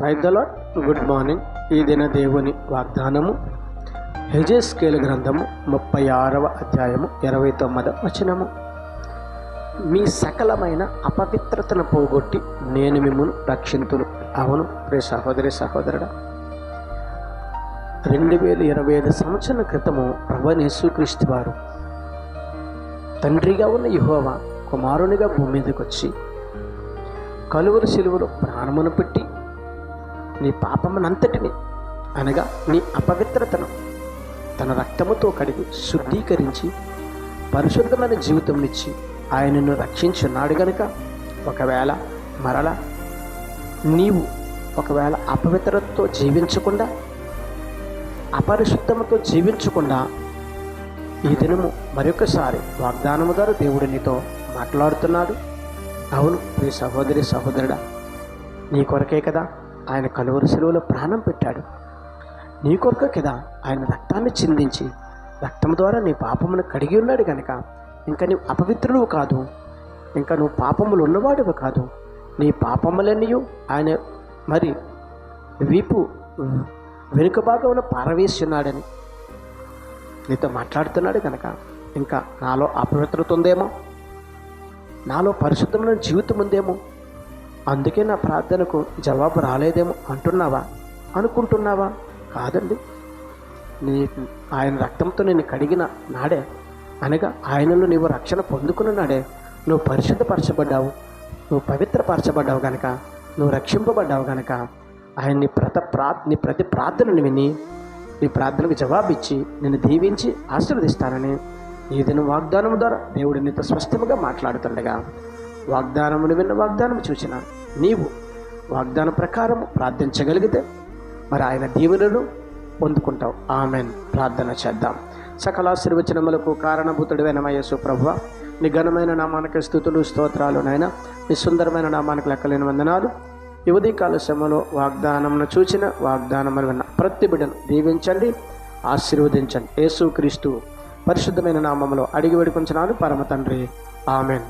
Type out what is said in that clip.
ప్రైద్దలో good morning ఈ దిన దేవుని వాగ్దానము. హెజెస్కేల్ గ్రంథము ముప్పై ఆరవ అధ్యాయము ఇరవై తొమ్మిదవ వచనము. మీ సకలమైన అపవిత్రతను పోగొట్టి నేను మిమ్మల్ని రక్షింతును. అవును ప్రే సహోదరి సహోదరుడ. రెండు వేల ఇరవై ఐదు సంవత్సరాల క్రితము ప్రభు యేసుక్రీస్తు వారు తండ్రిగా ఉన్న యెహోవా కుమారునిగా భూమి మీదకి వచ్చి కలువరు శిలువలో ప్రాణమును పెట్టి నీ పాపమునంతటిని అనగా నీ అపవిత్రతను తన రక్తముతో కడిగి శుద్ధీకరించి పరిశుద్ధమైన జీవితం ఇచ్చి ఆయనను రక్షించున్నాడు గనుక ఒకవేళ మరల నీవు ఒకవేళ అపవిత్రతతో జీవించకుండా అపరిశుద్ధముతో జీవించకుండా ఈ దినము మరొకసారి వాగ్దానము ద్వారా దేవుడు నీతో మాట్లాడుతున్నాడు. అవును ప్రియ సహోదరి సహోదరుడా నీ కొరకే కదా ఆయన కలువరు సెలవులో ప్రాణం పెట్టాడు. నీ కొరకే కదా ఆయన రక్తాన్ని చిందించి రక్తం ద్వారా నీ పాపమును కడిగి ఉన్నాడు కనుక ఇంకా నీవు అపవిత్రుడు కాదు. ఇంకా నువ్వు పాపములు ఉన్నవాడివి కాదు. నీ పాపములన్నీ ఆయన మరి వీపు వెనుక భాగంలో పారవేసి ఉన్నాడని నీతో మాట్లాడుతున్నాడు కనుక ఇంకా నాలో అపవిత్రత ఉందేమో? నాలో పరిశుద్ధమైన జీవితం ఉందేమో అందుకే నా ప్రార్థనకు జవాబు రాలేదేమో అంటున్నావా? అనుకుంటున్నావా? కాదండి. నీ ఆయన రక్తంతో నేను కడిగిన నాడే. అనగా ఆయనలో నీవు రక్షణ పొందుకున్న నాడే. నువ్వు పరిశుద్ధపరచబడ్డావు. నువ్వు పవిత్రపరచబడ్డావు కనుక నువ్వు రక్షింపబడ్డావు కనుక ఆయన నీ ప్రత ప్రా నీ ప్రతి ప్రార్థనను విని నీ ప్రార్థనకు జవాబిచ్చి నేను దీవించి ఆశీర్వదిస్తానని ఈ దిన వాగ్దానం ద్వారా దేవుడు నీతో స్పష్టంగా మాట్లాడుతుండగా వాగ్దానమును విన్న వాగ్దానం చూసిన నీవు వాగ్దానం ప్రకారం ప్రార్థించగలిగితే మరి ఆయన దీవెనలు పొందుకుంటావు. ఆమెన్. ప్రార్థన చేద్దాం. సకలాశీర్వచనములకు కారణభూతుడు వెనమయ్యసు ప్రభు నీ ఘనమైన నామానికి స్థుతులు స్తోత్రాలు నాయన. నీ సుందరమైన నామానికి లెక్కలేని వందనాలు. యువతి కాల వాగ్దానమును చూచిన వాగ్దానమును విన్న ప్రతి బిడ్డను దీవించండి ఆశీర్వదించండి. యేసుక్రీస్తు పరిశుద్ధమైన నామంలో అడిగి వేడుకొంచున్నాను. పరమ తండ్రి. ఆమెన్.